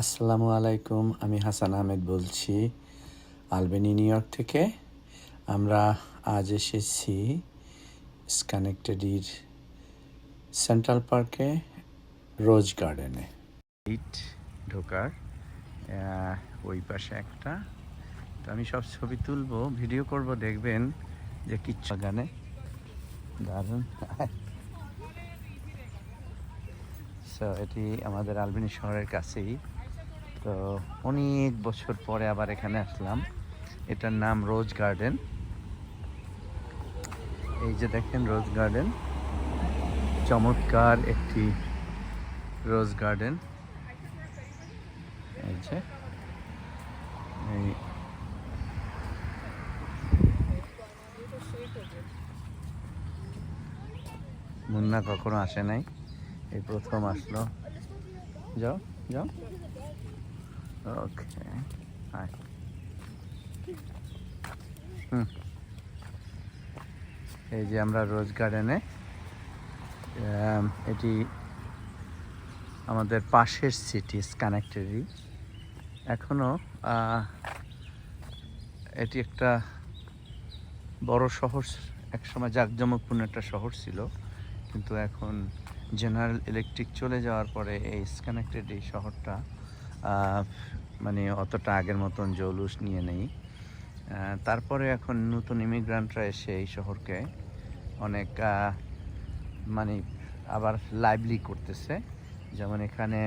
আসসালামু আলাইকুম, আমি হাসান আহমেদ বলছি আলবেনি, নিউ ইয়র্ক থেকে। আমরা আজ এসেছি স্কানেক্টেডির সেন্ট্রাল পার্কে রোজ গার্ডেনে ইট ঢোকার ওই পাশে একটা। তো আমি সব ছবি তুলবো ভিডিও করব, দেখবেন যে কিচ্ছু গানে দারুণ। এটি আমাদের আলবেনি শহরের কাছেই। তো অনেক বছর পরে আবার এখানে আসলাম। এটার নাম রোজ গার্ডেন। এই যে দেখেন রোজ গার্ডেন। চমৎকার একটি রোজ গার্ডেন। এই যে। এই মুন্না কখনো আসে নাই। এই প্রথম আসলো। যাও যাও। Okay hi hmm. এই যে আমরা রোজ গার্ডেনে এটি আমাদের পাশের সিটি কানেক্টেডই এখনও এটি একটা বড় শহর, একসময় জাঁকজমকপূর্ণ একটা শহর ছিল। কিন্তু এখন জেনারেল ইলেকট্রিক চলে যাওয়ার পরে এই স্কানেক্টেড এই শহরটা মানে অতটা আগের মতন জৌলুস নিয়ে নেই। তারপরে এখন নতুন ইমিগ্রান্টরা এসে এই শহরকে অনেক মানে আবার লাইভলি করতেছে। যেমন এখানে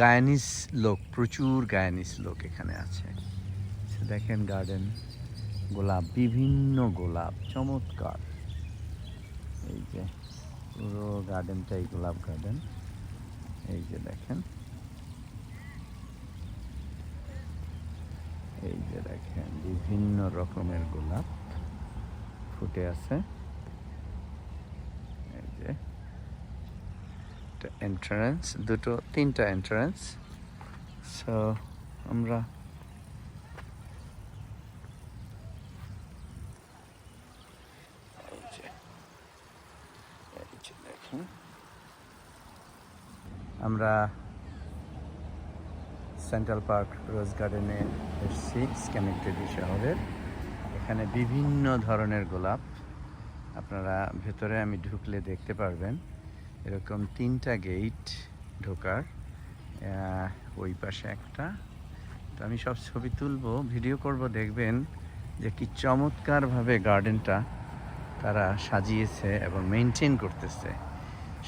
গায়ানিস লোক, প্রচুর গায়ানিস লোক এখানে আছে। দেখেন গার্ডেন গোলাপ, বিভিন্ন গোলাপ, চমৎকার। এই যে পুরো গার্ডেনটাই গোলাপ গার্ডেন এই যে দেখেন। এই যে দেখেন, বিভিন্ন রকমের গোলাপ ফুটে আছে। এই যে এন্ট্রান্স দুটো, তিনটা এন্ট্রান্স সো আমরা এই যে এই যে দেখুন আমরা সেন্ট্রাল পার্ক রোজ গার্ডেনে এসেছি স্ক্যানেক্টেডি শহরের। এখানে বিভিন্ন ধরনের গোলাপ। আপনারা ভেতরে আমি ঢুকলে দেখতে পারবেন। এরকম তিনটা গেট ঢোকার ওই পাশে একটা। তো আমি সব ছবি তুলব ভিডিও করব, দেখবেন যে কি চমৎকারভাবে গার্ডেনটা তারা সাজিয়েছে এবং মেনটেন করতেছে।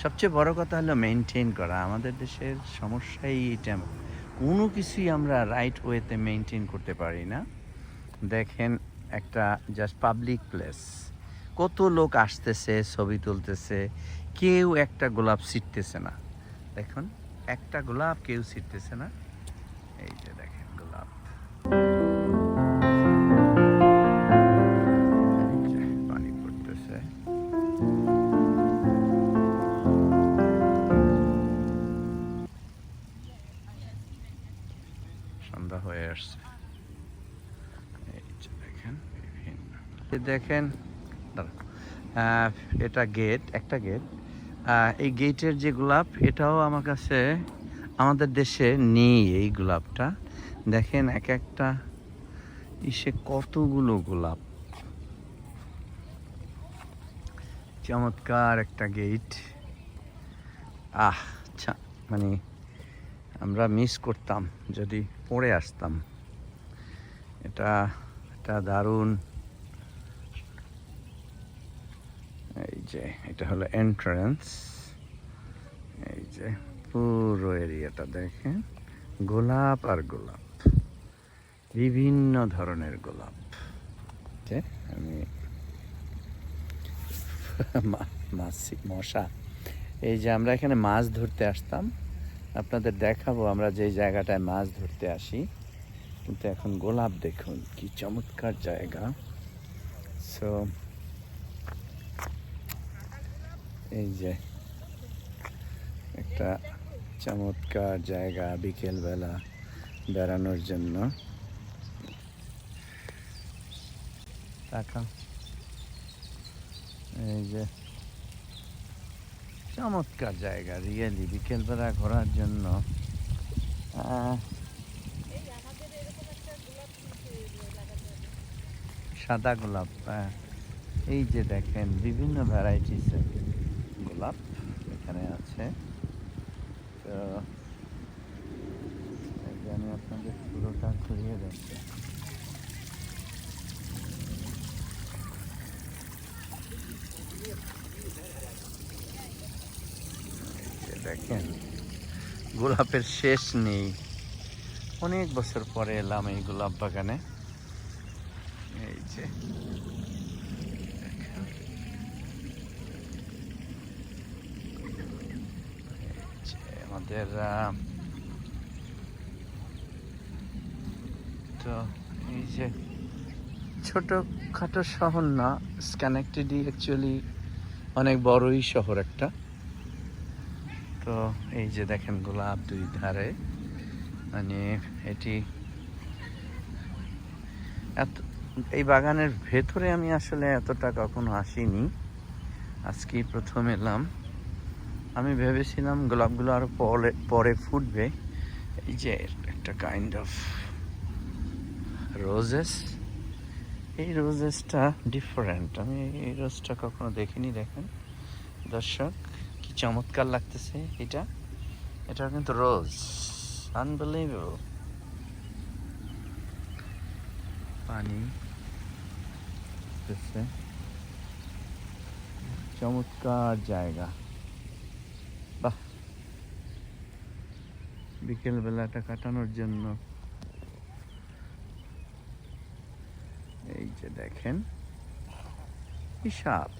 সবচেয়ে বড় কথা হলো মেনটেন করা। আমাদের দেশের সমস্যাই এটা কোনো কিছুই আমরা রাইট ওয়েতে মেনটেন করতে পারি না। দেখেন একটা জাস্ট পাবলিক প্লেস কত লোক আসতেছে, ছবি তুলতেছে, কেউ একটা গোলাপ ছিটতেছে না। দেখুন, একটা গোলাপ কেউ ছিটতেছে না। এই যে দেখেন এটা গেট একটা গেট এই গেটের যে গোলাপ, এটাও আমার কাছে, আমাদের দেশে নেই এই গোলাপটা। দেখেন এক একটা, ইসে কতগুলো গোলাপ। চমৎকার একটা গেট আহ আচ্ছা মানে আমরা মিস করতাম, যদি পড়ে আসতাম। এটা এটা দারুণ এই যে, এটা হলো এন্ট্রান্স এই যে, পুরো এরিয়াটা দেখেন। গোলাপ আর গোলাপ। বিভিন্ন ধরনের গোলাপ। আমি মাছি, মশা। এই যে, আমরা এখানে মাছ ধরতে আসতাম। আপনাদের দেখাবো, আমরা যে জায়গাটায় মাছ ধরতে আসি। কিন্তু এখন গোলাপ দেখুন, কি চমৎকার জায়গা। সো এই যে, একটা চমৎকার জায়গা বিকেলবেলা বেড়ানোর জন্য। এই যে, চমৎকার জায়গা রিয়েলি বিকেলবেলা ঘোরার জন্য। সাদা গোলাপ হ্যাঁ। এই যে দেখেন, বিভিন্ন ভ্যারাইটিস গোলাপ এখানে আছে। তো আমি আপনাদের পুরোটা ঘুরিয়ে দেখছি দেখেন, গোলাপের শেষ নেই। অনেক বছর পরে এলাম এই গোলাপ বাগানে। এই যে দেখেন। এই যে আমাদের তো এই যে ছোট খাটো শহর না স্ক্যানেক্টেডি অ্যাকচুয়ালি অনেক বড়ই শহর একটা। তো এই যে দেখেন গোলাপ দুই ধারে মানে এটি এত, এই বাগানের ভেতরে আমি আসলে এতটা কখনো আসিনি। আজকেই প্রথম এলাম। আমি ভেবেছিলাম গোলাপগুলো আরও পরে পরে ফুটবে। এই যে একটা কাইন্ড অফ রোজেস এই রোজেসটা ডিফারেন্ট আমি এই রোজটা কখনো দেখিনি, দেখেন। দর্শক, কি চমৎকার লাগতেছে এটা। এটা কিন্তু রোজ আনবিলিভেবল পানি চমৎকার জায়গা। বিকেল বেলাটা কাটানোর জন্য। এই যে দেখেন হিসাব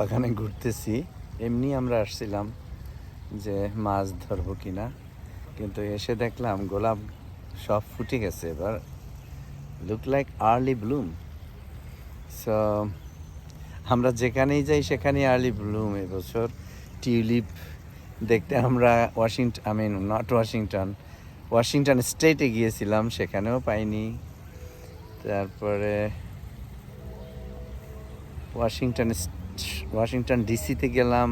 বাগানে ঘুরতেছি। এমনি আমরা আসছিলাম যে মাছ ধরবো কিনা। কিন্তু এসে দেখলাম গোলাপ সব ফুটে গেছে এবার। Look like early bloom so আমরা যেখানেই যাই সেখানেই আর্লি ব্লুম এবছর। টিউলিপ দেখতে আমরা Washington I mean not Washington Washington স্টেটে গিয়েছিলাম, সেখানেও পাইনি। তারপরে ওয়াশিংটন ওয়াশিংটন ডিসিতে গেলাম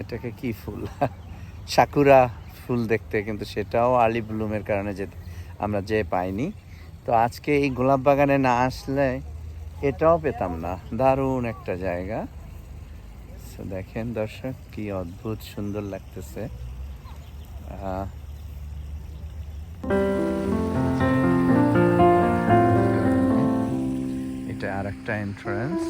এটাকে কি ফুল? সাকুরা ফুল দেখতে, কিন্তু সেটাও আর্লি ব্লুমের কারণে যে আমরা যে পাইনি। তো আজকে এই গোলাপ বাগানে না আসলে এটাও পেতাম না। দারুণ একটা জায়গা। দেখেন দর্শক, কি অদ্ভুত সুন্দর লাগতেছে। একটা এন্ট্রান্স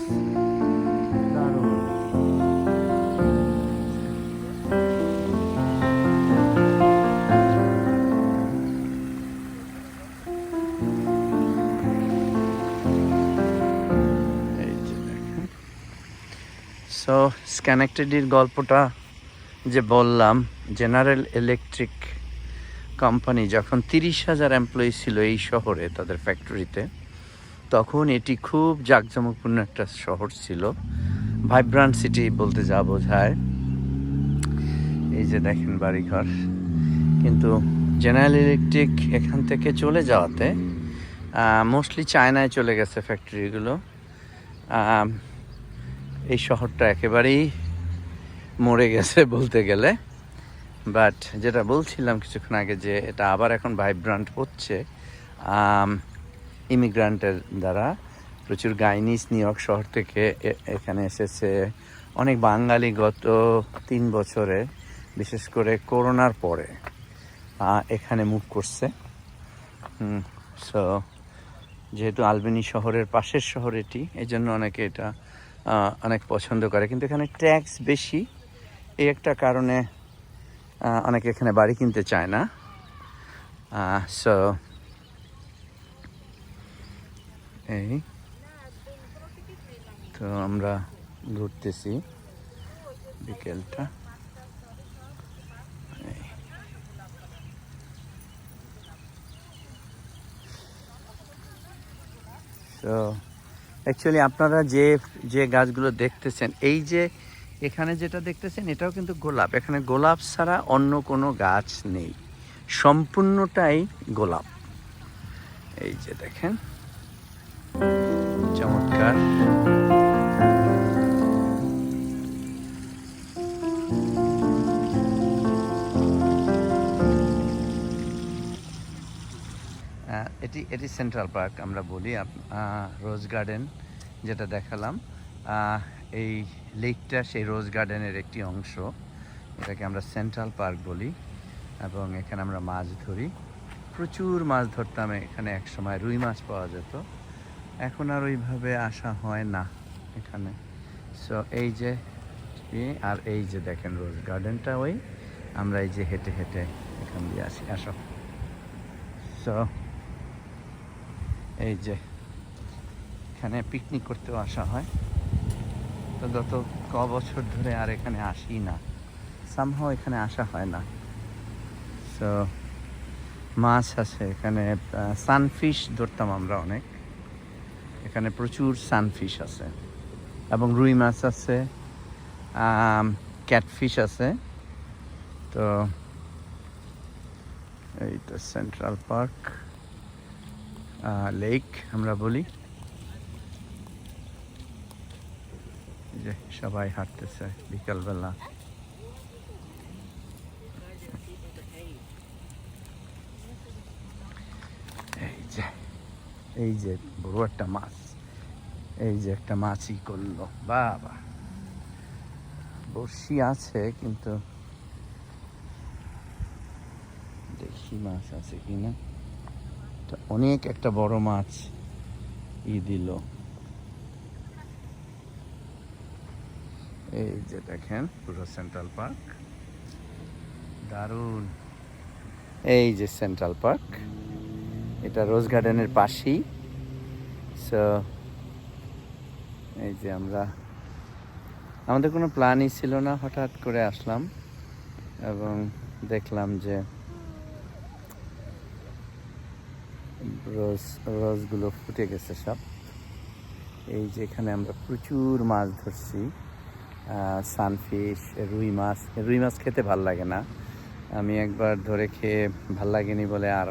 সো স্ক্যানেক্টেডির গল্পটা যে বললাম জেনারেল ইলেকট্রিক কোম্পানি যখন তিরিশ হাজার এমপ্লয়ি ছিল এই শহরে, তাদের ফ্যাক্টরিতে তখন এটি খুব জাঁকজমকপূর্ণ একটা শহর ছিল। ভাইব্রান্ট সিটি বলতে যা বোঝায়। এই যে দেখেন বাড়িঘর। কিন্তু জেনারেল ইলেকট্রিক এখান থেকে চলে যাওয়াতে মোস্টলি চায়নায় চলে গেছে ফ্যাক্টরিগুলো এই শহরটা একেবারেই মরে গেছে বলতে গেলে। বাট যেটা বলছিলাম কিছুক্ষণ আগে যে এটা আবার এখন ভাইব্রান্ট হচ্ছে। ইমিগ্রান্টের দ্বারা প্রচুর গাইনিস নিউ ইয়র্ক শহর থেকে এখানে এসেছে। অনেক বাঙালি গত তিন বছরে, বিশেষ করে করোনার পরে এখানে মুভ করছে। সো যেহেতু আলবেনি শহরের পাশের শহর এটি এই জন্য অনেকে এটা অনেক পছন্দ করে। কিন্তু এখানে ট্যাক্স বেশি। এই একটা কারণে অনেকে এখানে বাড়ি কিনতে চায় না। সো এই তো আমরা ঘুরতেছি বিকেলটা। তো অ্যাকচুয়ালি আপনারা যে যে গাছগুলো দেখতেছেন, এই যে এখানে যেটা দেখতেছেন, এটাও কিন্তু গোলাপ। এখানে গোলাপ ছাড়া অন্য কোনো গাছ নেই। সম্পূর্ণটাই গোলাপ। এই যে দেখেন। চমৎকার। এটি এটি সেন্ট্রাল পার্ক আমরা বলি। রোজ গার্ডেন যেটা দেখালাম। এই লেকটা সেই রোজ গার্ডেনের একটি অংশ। এটাকে আমরা সেন্ট্রাল পার্ক বলি এবং এখানে আমরা মাছ ধরি। প্রচুর মাছ ধরতাম এখানে এক সময় রুই মাছ পাওয়া যেত। এখন আর ওইভাবে আসা হয় না এখানে। সো এই যে আর এই যে দেখেন রোজ গার্ডেনটা ওই, আমরা এই যে হেঁটে হেঁটে এখান দিয়ে আসি। আসো। সো এই যে এখানে পিকনিক করতেও আসা হয়। তো গত ক বছর ধরে আর এখানে আসি না। সামহাও এখানে আসা হয় না। সো মাছ আছে এখানে সানফিশ ধরতাম আমরা অনেক। এখানে প্রচুর সানফিশ আছে। এবং রুই মাছ আছে ক্যাটফিশ আছে। তো এইটা সেন্ট্রাল পার্ক লেক আমরা বলি। যে সবাই হাঁটতেছে বিকালবেলা এই যে এই যে বড় একটা মাছ, এই যে একটা মাছই করল। বাবা, বড়শি আছে কিন্তু দেখি মাছ আছে কিনা? অনেক একটা বড় মাছ ই দিল। এই যে দেখেন, পুরো সেন্ট্রাল পার্ক দারুণ। এই যে সেন্ট্রাল পার্ক এটা রোজ গার্ডেনের পাশেই। সো এই যে আমরা, আমাদের কোনো প্ল্যানই ছিল না, হঠাৎ করে আসলাম এবং দেখলাম যে রোজ, রোজগুলো ফুটে গেছে সব। এই যে এখানে আমরা প্রচুর মাছ ধরছি সানফিশ, রুই মাছ। রুই মাছ খেতে ভালো লাগে না। আমি একবার ধরে খেয়ে ভালো লাগেনি বলে আর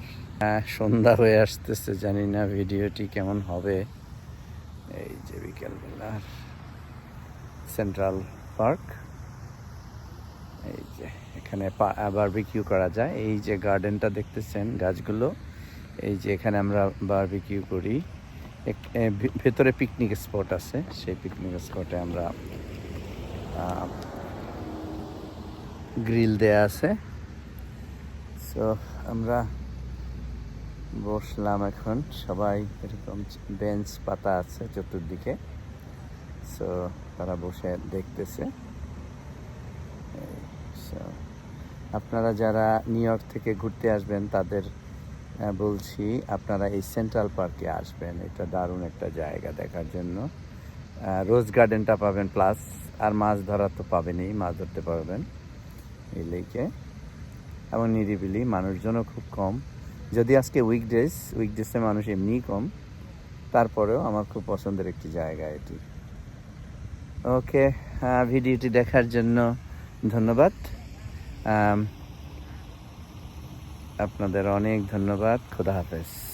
সন্ধ্যা হয়ে আসতেছে, জানি না ভিডিওটি কেমন হবে। এই যে বিকেলবেলার সেন্ট্রাল পার্ক এই যে এখানে বারবিকিউ করা যায়। এই যে গার্ডেনটা দেখতেছেন গাছগুলো। এই যে এখানে আমরা বারবিকিউ করি। ভেতরে পিকনিক স্পট আছে। সেই পিকনিক স্পটে আমরা গ্রিল দেয়া আছে। সো আমরা বসলাম এখন। সবাই এরকম বেঞ্চ পাতা আছে চতুর্দিকে। সো তারা বসে দেখতেছে। আপনারা যারা নিউ ইয়র্ক থেকে ঘুরতে আসবেন, তাদের বলছি, আপনারা এই সেন্ট্রাল পার্কে আসবেন। এটা দারুণ একটা জায়গা দেখার জন্য। রোজ গার্ডেনটা পাবেন প্লাস আর মাছ ধরা তো পাবেনই, মাছ ধরতে পারবেন। এই লেকে। এবং নিরিবিলি, মানুষজনও খুব কম। যদি আজকে উইকডেজ উইকডেসে মানুষ এমনি কম, তারপরেও আমার খুব পছন্দের একটি জায়গা এটি। ওকে ভিডিওটি দেখার জন্য ধন্যবাদ। আপনাদের অনেক ধন্যবাদ। খুদা হাফেজ।